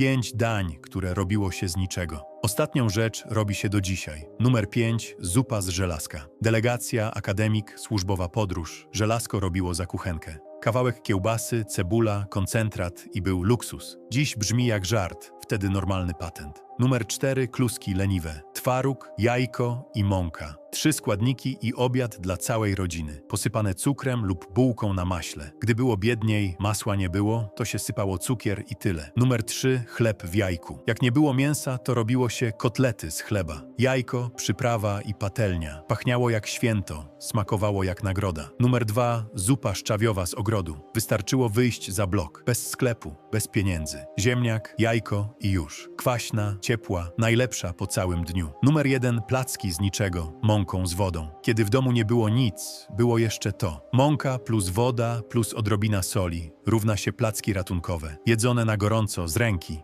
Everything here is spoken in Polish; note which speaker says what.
Speaker 1: Pięć dań, które robiło się z niczego. Ostatnią rzecz robi się do dzisiaj. Numer 5. Zupa z żelazka. Delegacja, akademik, służbowa podróż. Żelazko robiło za kuchenkę. Kawałek kiełbasy, cebula, koncentrat i był luksus. Dziś brzmi jak żart, wtedy normalny patent. Numer 4. Kluski leniwe. Twaróg, jajko i mąka. Trzy składniki i obiad dla całej rodziny, posypane cukrem lub bułką na maśle. Gdy było biedniej, masła nie było, to się sypało cukier i tyle. Numer 3. Chleb w jajku. Jak nie było mięsa, to robiło się kotlety z chleba. Jajko, przyprawa i patelnia. Pachniało jak święto, smakowało jak nagroda. Numer 2. Zupa szczawiowa z ogrodu. Wystarczyło wyjść za blok, bez sklepu, bez pieniędzy. Ziemniak, jajko i już. Kwaśna, ciepła, najlepsza po całym dniu. Numer 1. Placki z niczego, mąką z wodą. Kiedy w domu nie było nic, było jeszcze to. Mąka plus woda plus odrobina soli równa się placki ratunkowe, jedzone na gorąco z ręki.